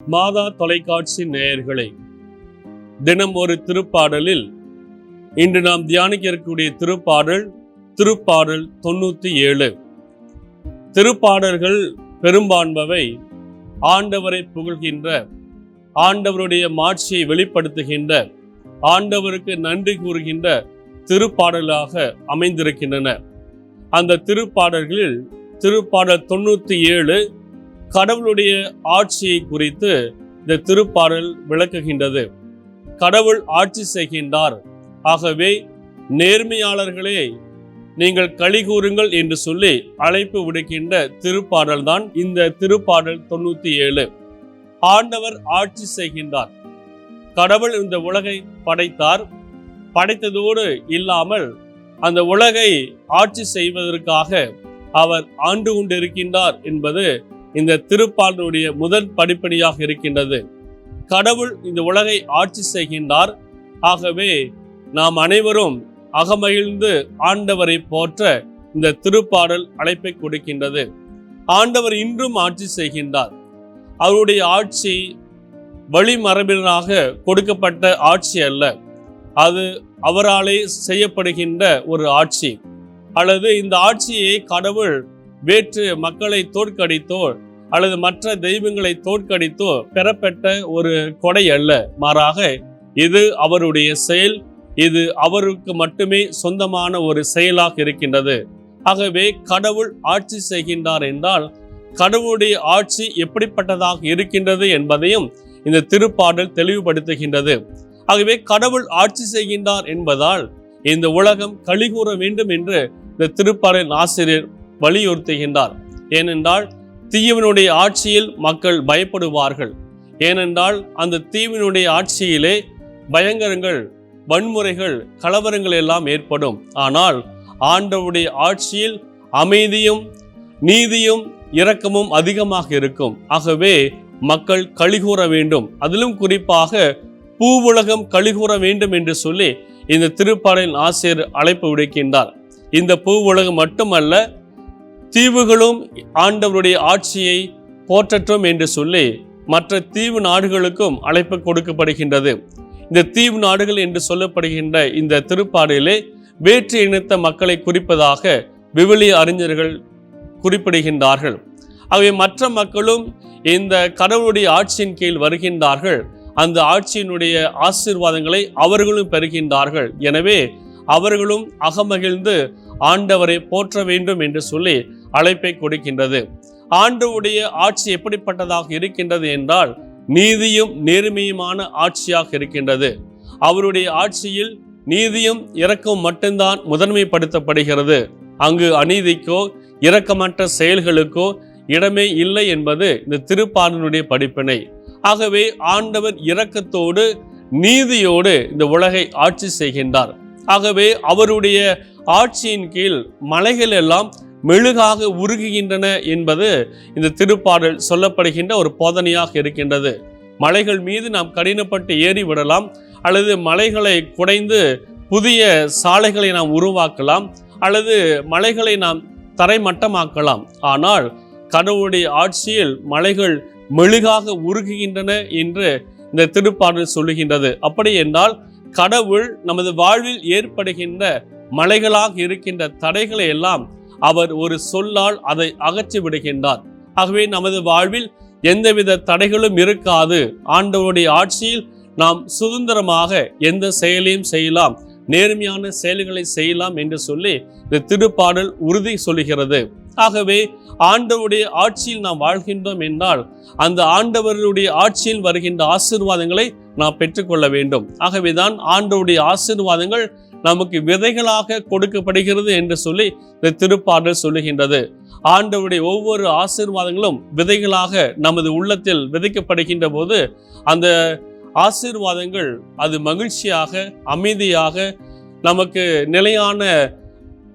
மாதா தொலைக்காட்சி நேயர்களை தினம் ஒரு திருப்பாடலில் இன்று நாம் தியானிக்க இருக்கக்கூடிய திருப்பாடல் திருப்பாடல் தொண்ணூத்தி ஏழு திருப்பாடல்கள் பெரும்பான்பவை ஆண்டவரை புகழ்கின்ற ஆண்டவருடைய மாட்சியை வெளிப்படுத்துகின்ற ஆண்டவருக்கு நன்றி கூறுகின்ற திருப்பாடலாக அமைந்திருக்கின்றன. அந்த திருப்பாடல்களில் திருப்பாடல் தொண்ணூத்தி ஏழு கடவுளுடைய ஆட்சியை குறித்து இந்த திருப்பாடல் விளக்குகின்றது. கடவுள் ஆட்சி செய்கின்றார். ஆகவே நேர்மையாளர்களே நீங்கள் களி கூறுங்கள் என்று சொல்லி அழைப்பு விடுக்கின்ற திருப்பாடல் தான் இந்த திருப்பாடல் தொண்ணூத்தி ஏழு ஆண்டவர் ஆட்சி செய்கின்றார். கடவுள் இந்த உலகை படைத்தார். படைத்ததோடு இல்லாமல் அந்த உலகை ஆட்சி செய்வதற்காக அவர் ஆண்டு கொண்டிருக்கின்றார் என்பது இந்த திருப்பாடலுடைய முதல் படிப்படியாக இருக்கின்றது. கடவுள் இந்த உலகை ஆட்சி செய்கின்றார். ஆகவே நாம் அனைவரும் அகமகிழ்ந்து ஆண்டவரை போற்ற இந்த திருப்பாடல் அழைப்பை கொடுக்கின்றது. ஆண்டவர் இன்றும் ஆட்சி செய்கின்றார். அவருடைய ஆட்சி வழிமரபினராக கொடுக்கப்பட்ட ஆட்சி அல்ல. அது அவராலே செய்யப்படுகின்ற ஒரு ஆட்சி. அல்லது இந்த ஆட்சியை கடவுள் வேற்று மக்களை தோற்கடித்தோ அல்லது மற்ற தெய்வங்களை தோற்கடித்தோ பெறப்பட்ட ஒரு கொடை அல்ல. மாறாக இது அவருடைய செயல் இது அவருக்கு மட்டுமே சொந்தமான ஒரு செயலாக இருக்கின்றது. ஆகவே கடவுள் ஆட்சி செய்கின்றார் என்றால் கடவுளுடைய ஆட்சி எப்படிப்பட்டதாக இருக்கின்றது என்பதையும் இந்த திருப்பாடல் தெளிவுபடுத்துகின்றது. ஆகவே கடவுள் ஆட்சி செய்கின்றார் என்பதால் இந்த உலகம் கழிகூற வேண்டும் என்று இந்த திருப்பாடலின் ஆசிரியர் வலியுறுத்துகின்றார். ஏனென்றால் தீயவனுடைய ஆட்சியில் மக்கள் பயப்படுவார்கள். ஏனென்றால் அந்த தீவினுடைய ஆட்சியிலே பயங்கரங்கள் வன்முறைகள் கலவரங்கள் எல்லாம் ஏற்படும். ஆனால் ஆண்டவுடைய ஆட்சியில் அமைதியும் நீதியும் இரக்கமும் அதிகமாக இருக்கும். ஆகவே மக்கள் கழிகூற வேண்டும். அதிலும் குறிப்பாக பூவுலகம் கழிகூற வேண்டும் என்று சொல்லி இந்த திருப்பாடலின் ஆசிரியர் அழைப்பு விடுக்கின்றார். இந்த பூவுலகம் மட்டுமல்ல தீவுகளும் ஆண்டவருடைய ஆட்சியை போற்றட்டும் என்று சொல்லி மற்ற தீவு நாடுகளுக்கும் அழைப்பு கொடுக்கப்படுகின்றது. இந்த தீவு நாடுகள் என்று சொல்லப்படுகின்ற இந்த திருப்பாடலே வேற்று இனத்த மக்களை குறிப்பதாக விவிலிய அறிஞர்கள் குறிப்பிடுகின்றார்கள். ஆகவே மற்ற மக்களும் இந்த கடவுளுடைய ஆட்சியின் கீழ் வருகின்றார்கள். அந்த ஆட்சியினுடைய ஆசீர்வாதங்களை அவர்களும் பெறுகின்றார்கள். எனவே அவர்களும் அகமகிழ்ந்து ஆண்டவரை போற்ற வேண்டும் என்று சொல்லி அழைப்பை கொடுக்கின்றது. ஆண்டவுடைய ஆட்சி எப்படிப்பட்டதாக இருக்கின்றது என்றால் நீதியும் நேர்மையுமான ஆட்சியாக இருக்கின்றது. அவருடைய ஆட்சியில் நீதியும் இரக்கம் மட்டும்தான் முதன்மைப்படுத்தப்படுகிறது. அங்கு அநீதிக்கோ இரக்கமற்ற செயல்களுக்கோ இடமே இல்லை என்பது இந்த திருப்பாடனுடைய படிப்பினை. ஆகவே ஆண்டவர் இரக்கத்தோடு நீதியோடு இந்த உலகை ஆட்சி செய்கின்றார். ஆகவே அவருடைய ஆட்சியின் கீழ் மலைகள் எல்லாம் மெழுகாக உருகுகின்றன என்பது இந்த திருப்பாடல் சொல்லப்படுகின்ற ஒரு போதனையாக இருக்கின்றது. மலைகள் மீது நாம் கடினப்பட்டு ஏறி விடலாம் அல்லது மலைகளை குடைந்து புதிய சாலைகளை நாம் உருவாக்கலாம் அல்லது மலைகளை நாம் தரைமட்டமாக்கலாம். ஆனால் கடவுளுடைய ஆட்சியில் மலைகள் மெழுகாக உருகுகின்றன என்று இந்த திருப்பாடல் சொல்லுகின்றது. அப்படி என்றால் கடவுள் நமது வாழ்வில் ஏற்படுகின்ற மலைகளாக இருக்கின்ற தடைகளை எல்லாம் அவர் ஒரு சொல்லால் அதை அகற்றி விடுகின்றார். ஆகவே நமது வாழ்வில் எந்தவித தடைகளும் இருக்காது. ஆண்டவருடைய ஆட்சியில் நாம் சுதந்திரமாக எந்த செயலையும் செய்யலாம். நேர்மையான செயல்களை செய்யலாம் என்று சொல்லி இந்த திருப்பாடல் உறுதி சொல்லுகிறது. ஆகவே ஆண்டவருடைய ஆட்சியில் நாம் வாழ்கின்றோம் என்றால் அந்த ஆண்டவருடைய ஆட்சியில் வருகின்ற ஆசீர்வாதங்களை நாம் பெற்றுக்கொள்ள வேண்டும். ஆகவேதான் ஆண்டவருடைய ஆசீர்வாதங்கள் நமக்கு விதைகளாக கொடுக்கப்படுகிறது என்று சொல்லி இந்த திருப்பாடல் சொல்லுகின்றது. ஆண்டவருடைய ஒவ்வொரு ஆசீர்வாதங்களும் விதைகளாக நமது உள்ளத்தில் விதைக்கப்படுகின்ற போது அந்த ஆசீர்வாதங்கள் அது மகிழ்ச்சியாக அமைதியாக நமக்கு நிலையான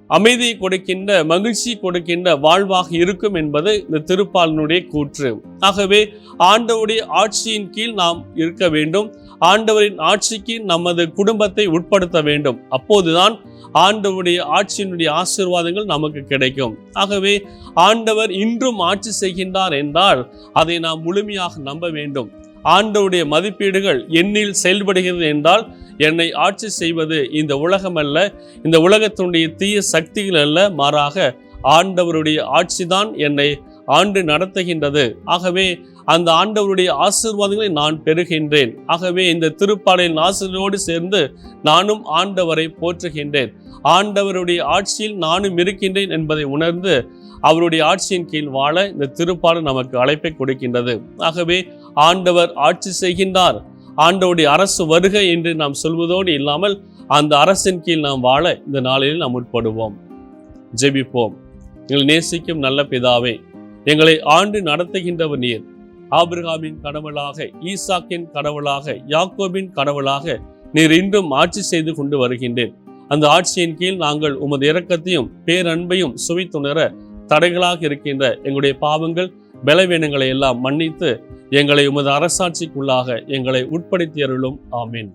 அமைதியை கொடுக்கின்ற மகிழ்ச்சி கொடுக்கின்ற வாழ்வாக இருக்கும் என்பது இந்த திருப்பாலினுடைய கூற்று. ஆகவே ஆண்டவுடைய ஆட்சியின் கீழ் நாம் இருக்க வேண்டும். ஆண்டவரின் ஆட்சிக்கு நமது குடும்பத்தை உட்படுத்த வேண்டும். அப்போதுதான் ஆண்டவருடைய ஆட்சியினுடைய ஆசீர்வாதங்கள் நமக்கு கிடைக்கும். ஆகவே ஆண்டவர் இன்றும் ஆட்சி செய்கின்றார் என்றால் அதை நாம் முழுமையாக நம்ப வேண்டும். ஆண்டவருடைய மதிப்பீடுகள் என்னில் செயல்படுகிறது என்றால் என்னை ஆட்சி செய்வது இந்த உலகம் அல்ல இந்த உலகத்தினுடைய தீய சக்திகள் அல்ல மாறாக ஆண்டவருடைய ஆட்சிதான் என்னை ஆண்டு நடத்துகின்றது. ஆகவே அந்த ஆண்டவருடைய ஆசீர்வாதங்களை நான் பெறுகின்றேன். ஆகவே இந்த திருப்பாடலின் ஆசிரியரோடு சேர்ந்து நானும் ஆண்டவரை போற்றுகின்றேன். ஆண்டவருடைய ஆட்சியில் நானும் இருக்கின்றேன் என்பதை உணர்ந்து அவருடைய ஆட்சியின் கீழ் வாழ இந்த திருப்பாடல் நமக்கு அழைப்பை கொடுக்கின்றது. ஆகவே ஆண்டவர் ஆட்சி செய்கின்றார். ஆண்டவுடைய அரசு வருக என்று நாம் சொல்வதோடு இல்லாமல் அந்த அரசின் கீழ் நாம் வாழ இந்த நாளில் நாம் உட்படுவோம் ஜெபிப்போம். எங்கள் நேசிக்கும் நல்ல பிதாவே எங்களை ஆண்டு நடத்துகின்றவர் நீர். ஆபிரகாமின் கடவுளாக ஈசாக்கின் கடவுளாக யாக்கோபின் கடவுளாக நீர் இன்றும் ஆட்சி செய்து கொண்டு வருகின்றேன். அந்த ஆட்சியின் கீழ் நாங்கள் உமது இரக்கத்தையும் பேரன்பையும் சுவைத்துணர தடைகளாக இருக்கின்ற எங்களுடைய பாவங்கள் பலவீனங்களை எல்லாம் மன்னித்து எங்களை உமது அரசாட்சிக்குள்ளாக எங்களை உட்படுத்தியருளும். ஆமீன்.